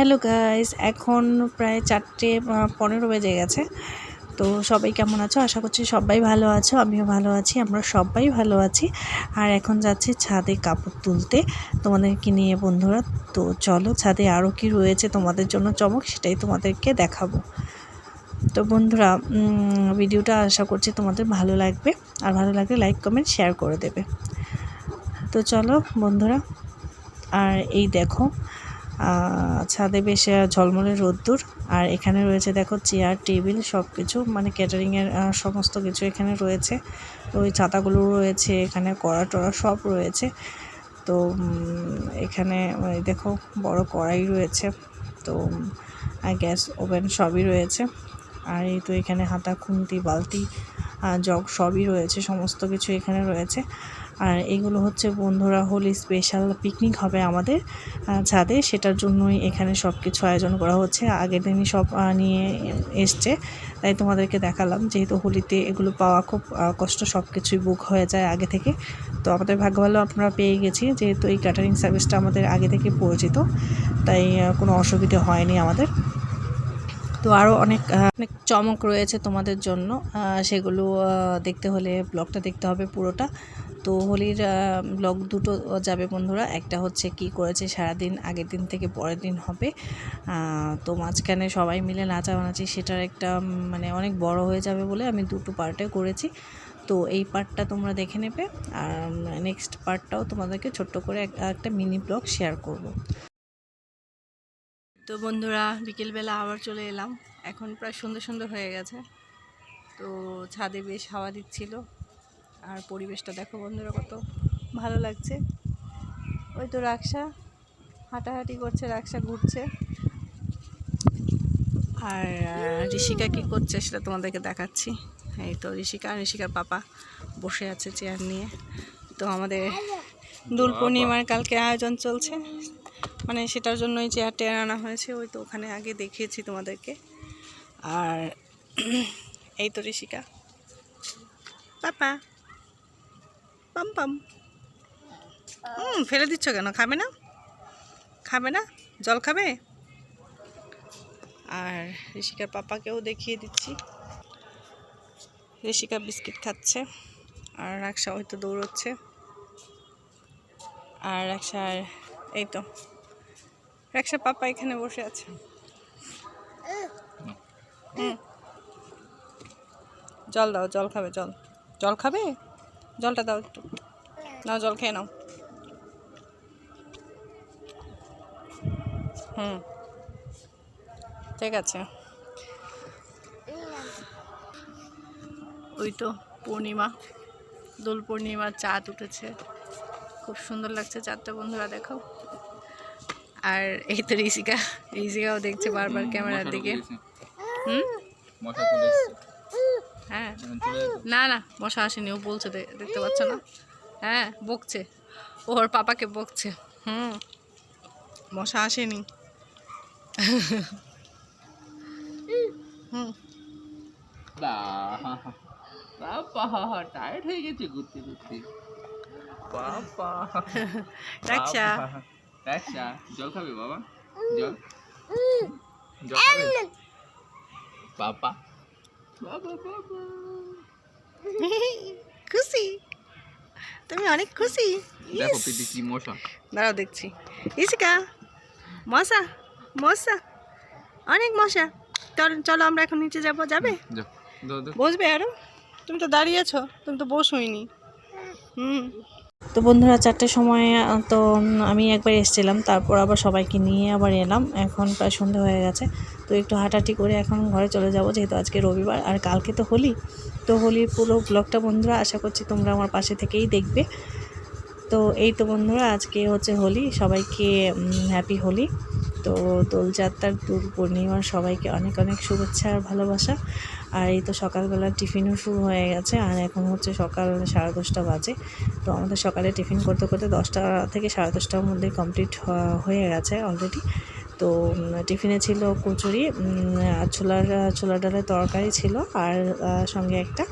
Hello guys, এখন প্রায় চারটে পনেরো বেজে গেছে। তো সবাই কেমন আছো? আশা করছি সবাই ভালো আছো, আমিও ভালো আছি, আমরা সবাই ভালো আছি। আর এখন যাচ্ছি ছাদে কাপড় তুলতে তোমাদেরকে নিয়ে বন্ধুরা। তো চলো, ছাদে আরও কি রয়েছে তোমাদের জন্য চমক সেটাই তোমাদেরকে দেখাবো। তো বন্ধুরা ভিডিওটা আশা করছি তোমাদের ভালো লাগবে। আর ভালো লাগলে লাইক কমেন্ট শেয়ার করে দেবে। তো চলো বন্ধুরা, আর এই দেখো ছাদে বেশ ঝলমলে রোদ্দুর। আর এখানে রয়েছে, দেখো, চেয়ার, টেবিল সব কিছু মানে ক্যাটারিংয়ের সমস্ত কিছু এখানে রয়েছে। ওই ছাতাগুলো রয়েছে, এখানে কড়া টড়া সব রয়েছে। তো এখানে দেখো, বড় কড়াই রয়েছে। তো গ্যাস ওভেন সবই রয়েছে। আর এই তো এখানে হাতা, খুন্তি, বালতি জগ সবই রয়েছে। সমস্ত কিছু এখানে রয়েছে। আর এগুলো হচ্ছে বন্ধুরা হোলি স্পেশাল পিকনিক হবে আমাদের ছাদে। সেটার জন্যই এখানে সব কিছু আয়োজন করা হচ্ছে। আগের দিনই সব নিয়ে এসছে। তাই তোমাদেরকে দেখালাম। যেহেতু হোলিতে এগুলো পাওয়া খুব কষ্ট সব কিছুই বুক হয়ে যায় আগে থেকে। তো আমাদের ভাগ্য ভালো আমরা পেয়ে গেছি। যেহেতু এই ক্যাটারিং সার্ভিসটা আমাদের আগে থেকে পরিচিত, তাই কোনো অসুবিধে হয়নি আমাদের। তো আরও অনেক অনেক চমক রয়েছে তোমাদের জন্য। সেগুলো দেখতে হলে ব্লগটা দেখতে হবে পুরোটা। তো হোলির ব্লগ দুটো যাবে বন্ধুরা। একটা হচ্ছে কি করেছে সারাদিন, আগের দিন থেকে পরের দিন হবে। তো মাঝখানে সবাই মিলে নাচানাচি সেটার একটা মানে অনেক বড় হয়ে যাবে বলে আমি দুটো পার্টে করেছি। তো এই পার্টটা তোমরা দেখে নেবে। আর নেক্সট পার্টটাও তোমাদেরকে ছোট্ট করে এক- একটা মিনি ব্লগ শেয়ার করব। তো বন্ধুরা, বিকেলবেলা আবার চলে এলাম। এখন প্রায় সুন্দর সুন্দর হয়ে গেছে। তো ছাদে বেশ হাওয়া দিচ্ছিল। আর পরিবেশটা দেখো বন্ধুরা, কত ভালো লাগছে। ওই তো রাক্সা, হাঁটাহাঁটি করছে, রাক্সা ঘুরছে। আর ঋষিকা কি করছে সেটা তোমাদেরকে দেখাচ্ছি। এই তো ঋষিকা, ঋষিকার পাপা বসে আছে চেয়ার নিয়ে। তো আমাদের দোল পূর্ণিমার কালকে আয়োজন চলছে। মানে সেটার জন্যই চেয়ার টেয়ার আনা হয়েছে ওই তো ওখানে আগে দেখিয়েছি তোমাদেরকে। আর এই তো ঋষিকা। পাপা। পাম পাম। হুম ফেলে দিচ্ছ কেন? খাবে না? খাবে না? জল খাবে? আর ঋষিকার পাপাকেও দেখিয়ে দিচ্ছি। ঋষিকা বিস্কিট খাচ্ছে। আর রাক্সা হয়তো দৌড়চ্ছে। আর রাক্সার, এই তো। রাক্সার পাপা এখানে বসে আছে। জল দাও, জল খাবে, জল। জল খাবে? জলটা দাও একটু। নাও, জল খেয়ে নাও। হুম। ঠিক আছে। ওই তো পূর্ণিমা, দোল পূর্ণিমার চাঁদ উঠেছে। খুব সুন্দর লাগছে চাঁদটা বন্ধুরা দেখো। আর এই তো ঋষিকা ঋষিকাও দেখছে বারবার ক্যামেরার দিকে। হুম? হ্যাঁ। না না মশা আসেনি ও বলছে দেখতে পাচ্ছ না? হ্যাঁ বকছে। ওর পাপাকে বকছে। হুম। মশা আসেনি। হুম। বাবা টায়ার্ড হয়ে গেছে ঘুরতে ঘুরতে। বাবা। রাখছা রাখছা জল খাবে বাবা? জল? জল খাবে? বাবা। বাবা বাবা। খুশি? তুমি অনেক খুশি? দেখো পিটি কি মশা। দাঁড়াও দেখছি। ইসিকা মশা মশা অনেক মশা। চল চলো আমরা এখন নিচে যাব যাবে? যাও। দাও দাও। বসবে আরও? তুমি তো দাঁড়িয়েছো তুমি তো বসোইনি। হুম। তো বন্ধুরা চারটের সময় তো আমি একবার এসেছিলাম, তারপর আবার সবাইকে নিয়ে আবার এলাম। এখন প্রায় সন্ধে হয়ে গেছে, তো একটু হাঁটাহাঁটি করে এখন ঘরে চলে যাব, যেহেতু আজকে রবিবার আর কালকে তো হোলি। তো হোলির পুরো ব্লগটা বন্ধুরা আশা করছি তোমরা আমার পাশে থেকেই দেখবে। তো এই তো বন্ধুরা, আজকে হচ্ছে হোলি, সবাইকে হ্যাপি হোলি। তো দোলযাত্রার দোল পূর্ণিমার সবাইকে অনেক অনেক শুভেচ্ছা আর ভালোবাসা। আর এই তো সকালবেলা টিফিনও শুরু হয়ে গেছে, আর এখন হচ্ছে সকাল সাড়ে দশটা বাজে। তো আমাদের সকালে টিফিন করতে করতে দশটা থেকে সাড়ে দশটার মধ্যে কমপ্লিট হয়ে গেছে অলরেডি তো টিফিনে ছিল কচুরি আর ছোলার, ছোলা ডালের তরকারি ছিল, আর সঙ্গে একটা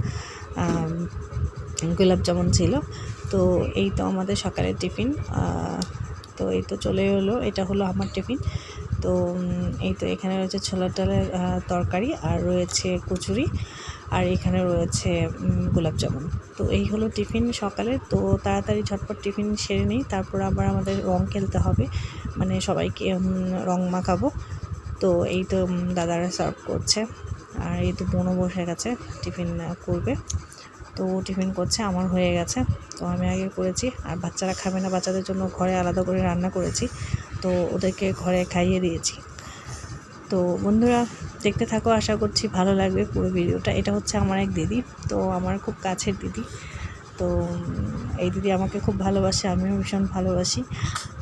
গোলাপ জামুন ছিল। তো এই তো আমাদের সকালের টিফিন তো এই তো চলে এলো, এটা হলো আমার টিফিন। তো এই তো এখানে রয়েছে ছোলার ডালের তরকারি আর রয়েছে কচুরি আর এখানে রয়েছে গোলাপ জামুন। তো এই হলো টিফিন সকালে। তো তাড়াতাড়ি ঝটপট টিফিন সেরে নিই। তারপর আবার আমাদের রং খেলতে হবে। মানে সবাইকে রং মাখাবো। তো এই তো দাদারা সার্ভ করছে। আর এই তো বোনও বসে গেছে টিফিন করবে। তো টিফিন করছে, আমার হয়ে গেছে। তো আমি আগে করেছি। আর বাচ্চারা খাবে না। বাচ্চাদের জন্য ঘরে আলাদা করে রান্না করেছি। তো ওদেরকে ঘরে খাইয়ে দিয়েছি। তো বন্ধুরা, দেখতে থাকো, আশা করছি ভালো লাগবে পুরো ভিডিওটা। এটা হচ্ছে আমার এক দিদি, তো আমার খুব কাছের দিদি। তো এই দিদি আমাকে খুব ভালোবাসে, আমিও ভীষণ ভালোবাসি।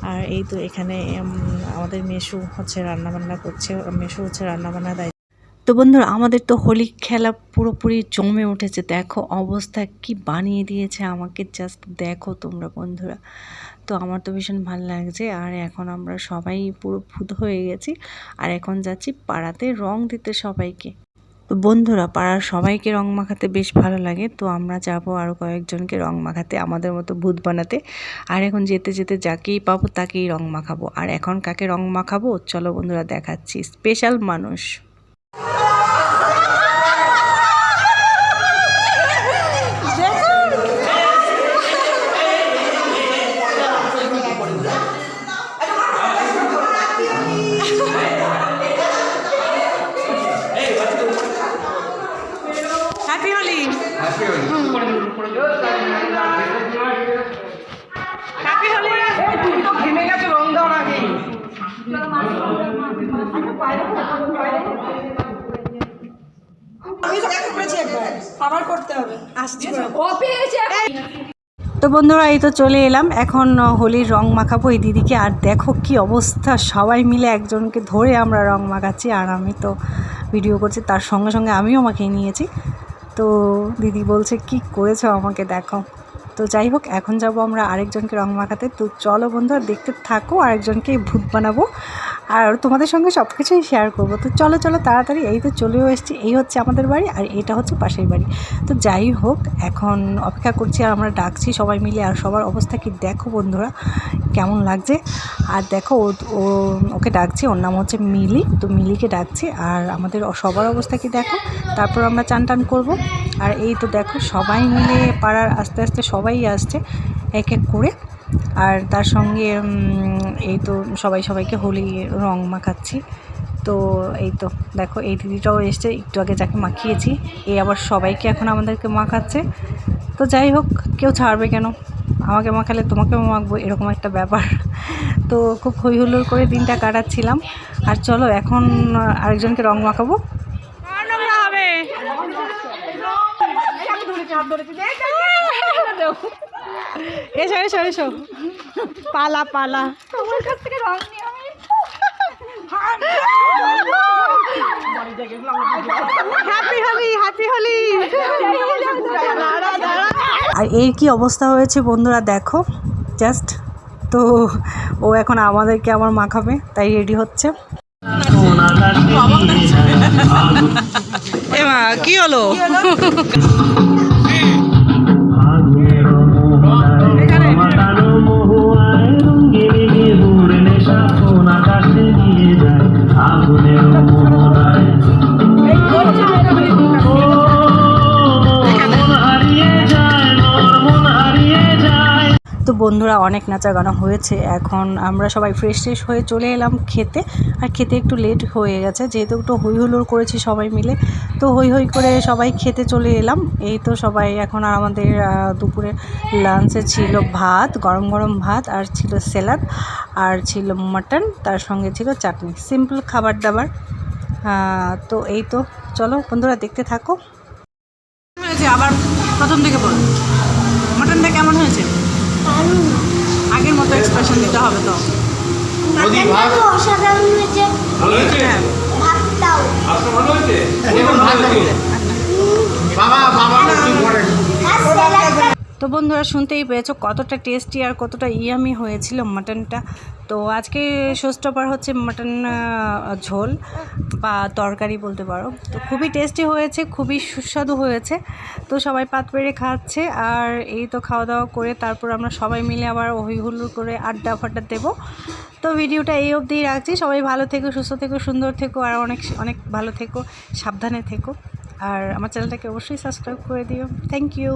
আর এই তো এখানে আমাদের মেশু হচ্ছে রান্নাবান্না করছে, মেশু হচ্ছে রান্নাবান্না দায়িত্ব। তো বন্ধুরা, আমাদের তো হোলি খেলা পুরোপুরি জমে উঠেছে। দেখো অবস্থা কি বানিয়ে দিয়েছে আমাকে জাস্ট দেখো তোমরা বন্ধুরা। তো আমার তো ভীষণ ভালো লাগছে। আর এখন আমরা সবাই পুরো ভূত হয়ে গেছি। আর এখন যাচ্ছি পাড়াতে রং দিতে সবাইকে। তো বন্ধুরা, পাড়ার সবাইকে রং মাখাতে বেশ ভালো লাগে। তো আমরা যাব আরও কয়েকজনকে রং মাখাতে আমাদের মতো ভূত বানাতে। আর এখন যেতে যেতে যাকেই পাবো তাকেই রং মাখাবো। আর এখন কাকে রং মাখাবো, চলো বন্ধুরা দেখাচ্ছি। স্পেশাল মানুষ। আমি তো দেখা করেছি একবার। আবার করতে হবে। আসছি। তো বন্ধুরা এই তো চলে এলাম। এখন হোলির রং মাখাবো এই দিদিকে। আর দেখো কি অবস্থা। সবাই মিলে একজনকে ধরে আমরা রং মাখাচ্ছি। আর আমি তো ভিডিও করছি। তার সঙ্গে সঙ্গে আমিও আমাকে নিয়েছি। তো দিদি বলছে কি করেছ আমাকে দেখো? তো যাই হোক এখন যাব আমরা আরেকজনকে রং মাখাতে। তো চলো বন্ধুরা দেখতে থাকো। আরেকজনকে ভূত বানাবো। আর তোমাদের সঙ্গে সব কিছুই শেয়ার করব। তো চলো চলো তাড়াতাড়ি, এই তো চলেও এসেছি। এই হচ্ছে আমাদের বাড়ি আর এটা হচ্ছে পাশের বাড়ি। তো যাই হোক, এখন অপেক্ষা করছি আর আমরা ডাকছি সবাই মিলে আর সবার অবস্থা কি দেখো বন্ধুরা, কেমন লাগছে? আর দেখো, ও ওকে ডাকছি, ওর নাম হচ্ছে মিলি। তো মিলিকে ডাকছি আর আমাদের সবার অবস্থা কি দেখো? তারপর আমরা চান টান করব। আর এই তো দেখো, সবাই মিলে পাড়ার আস্তে আস্তে সবাই আসছে, এক এক করে। আর তার সঙ্গে এই তো সবাই সবাইকে হোলি রং মাখাচ্ছি তো এই তো দেখো এই দিদিটাও এসছে একটু আগে যাকে মাখিয়েছি এই আবার সবাইকে এখন আমাদেরকে মাখাচ্ছে তো যাই হোক কেউ ছাড়বে কেন আমাকে মাখালে তোমাকেও মাখবো এরকম একটা ব্যাপার তো খুব হই হুল্লোড় করে দিনটা কাটাচ্ছিলাম আর চলো এখন আরেকজনকে রং মাখাবো হবে এসো এসো এসো। পালা পালা। তোমার কাছ থেকে রং নিয়ে আমি হ্যাপি হোলি হ্যাপি হোলি। আর এর কি অবস্থা হয়েছে বন্ধুরা দেখো জাস্ট তো ও এখন আমাদেরকে আমার মাখাবে তাই রেডি হচ্ছে। কি হলো? তো বন্ধুরা অনেক নাচা গানা হয়েছে। এখন আমরা সবাই ফ্রেশ ট্রেশ হয়ে চলে এলাম খেতে। আর খেতে একটু লেট হয়ে গেছে। যেহেতু একটু হই হুল্লোড় করেছি সবাই মিলে। তো হই হই করে সবাই খেতে চলে এলাম। এই তো সবাই এখন আর আমাদের দুপুরে লাঞ্চে ছিল ভাত, গরম গরম ভাত আর ছিল স্যালাড আর ছিল মাটন তার সঙ্গে ছিল চাটনি। সিম্পল খাবার দাবার। তো এই তো, চলো বন্ধুরা দেখতে থাকো। হয়েছে আবার প্রথম থেকে বল। মাটনটা কেমন হয়েছে? মতো এক্সপ্রেশন দিতে হবে তো। অসাধারণ হয়েছে। হ্যাঁ ভাতটাও ভালো বাবা একটু পরে আর স্যালাডটা তো বন্ধুরা শুনতেই পেয়েছ কতটা টেস্টি আর কতটা ইয়ামি হয়েছিল মাটনটা তো আজকে শোস্টপার হচ্ছে মাটন ঝোল বা তরকারি বলতে পারো। তো খুবই টেস্টি হয়েছে, খুবই সুস্বাদু হয়েছে। তো সবাই পাত পেড়ে খাচ্ছে আর এই তো খাওয়া দাওয়া করে তারপর আমরা সবাই মিলে আবার হুল্লোড় করে আড্ডা ফাড্ডা দেবো। তো ভিডিওটা এই অবধিই রাখছি। সবাই ভালো থেকো, সুস্থ থেকো, সুন্দর থেকো আর অনেক অনেক ভালো থেকো, সাবধানে থেকো। আর আমার চ্যানেলটাকে অবশ্যই সাবস্ক্রাইব করে দিও। Thank you